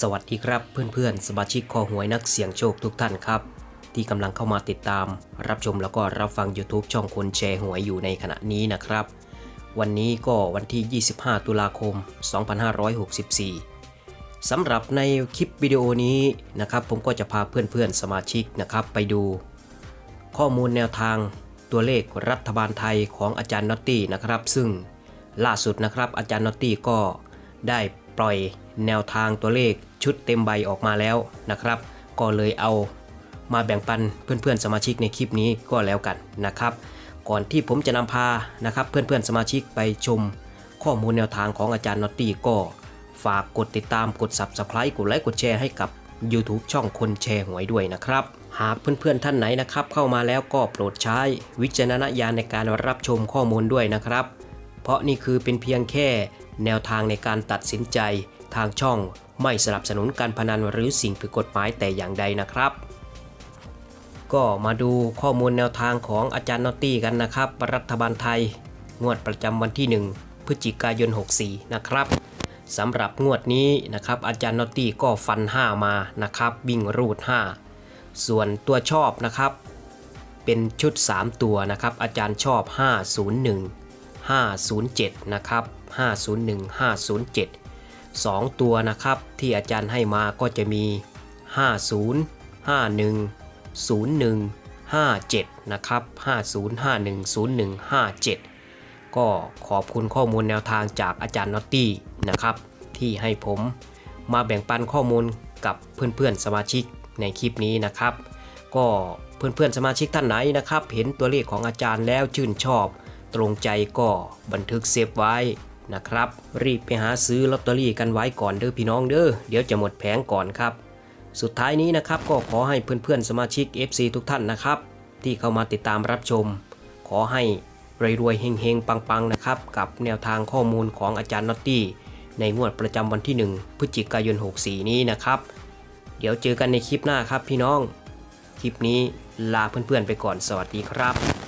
สวัสดีครับเพื่อนๆ สมาชิกคอหวยนักเสี่ยงโชคทุกท่านครับ ที่กำลังเข้ามาติดตาม รับชมแล้วก็รับฟัง YouTube ช่องคนแชร์หวยอยู่ในขณะนี้นะครับ วันนี้ก็วันที่ 25 ตุลาคม 2564 สำหรับในคลิปวิดีโอนี้นะครับ ผมก็จะพาเพื่อนๆ สมาชิกนะครับไปดู ข้อมูลแนวทางตัวเลขรัฐบาลไทยของอาจารย์นอตตี้นะครับ ซึ่งล่าสุดนะครับอาจารย์นอตตี้ก็ได้ ปล่อยแนวทางตัวเลขชุดเต็มใบออกมาแล้วนะครับ ก็เลยเอามาแบ่งปันเพื่อนๆสมาชิกในคลิปนี้ก็แล้วกันนะครับ ก่อนที่ผมจะนำพานะครับเพื่อนๆสมาชิกไปชม ข้อมูลแนวทางของอาจารย์นอตตี้ก็ฝากกดติดตามกด Subscribe กดไลค์กดแชร์ให้กับ YouTube ช่องคนแชร์หวยด้วยนะครับ หากเพื่อนๆท่านไหนนะครับ เข้ามาแล้วก็โปรดใช้วิจารณญาณในการรับชมข้อมูลด้วยนะครับ เพราะนี่คือเป็นเพียงแค่ แนวทางในการตัดสินใจ ทางช่องไม่สนับสนุนการพนันหรือสิ่งผิดกฎหมายแต่อย่างใดนะครับ ก็มาดูข้อมูลแนวทางของอาจารย์นอตตี้กันนะครับ รัฐบาลไทย งวดประจำวันที่ 1 พฤศจิกายน 64 นะครับสำหรับงวดนี้นะครับอาจารย์นอตตี้ก็ฟัน 5 มานะครับวิ่งรูด 5 ส่วนตัวชอบนะครับ เป็นชุด 3 ตัวนะครับอาจารย์ชอบ 501 507 นะครับ 501 507 2 ตัวนะครับที่อาจารย์ให้มาก็จะมี 50 51 01 57 นะครับ 50 51 01 57 ก็ขอบคุณข้อมูลแนวทางจากอาจารย์นอตตี้นะครับ ที่ให้ผมมาแบ่งปันข้อมูลกับเพื่อนๆสมาชิกในคลิปนี้นะครับ ก็เพื่อนๆสมาชิกท่านไหนนะครับ เห็นตัวเลขของอาจารย์แล้วชื่นชอบ ตรงใจก็บันทึกเซฟไว้นะครับ รีบไปหาซื้อลอตเตอรี่กันไว้ก่อนเด้อพี่น้องเด้อเดี๋ยวจะหมดแผงก่อนครับ สุดท้ายนี้นะครับก็ขอให้เพื่อนๆสมาชิก FC ทุกท่านนะครับ ที่เข้ามาติดตามรับชม ขอให้รวยๆเฮงๆ ปังๆนะครับ กับแนวทางข้อมูลของอาจารย์นอตตี้ ในงวดประจำวันที่ 1 พฤศจิกายน 64 นี้นะครับ เดี๋ยวเจอกันในคลิปหน้าครับพี่น้อง คลิปนี้ลาเพื่อนๆไปก่อนสวัสดีครับ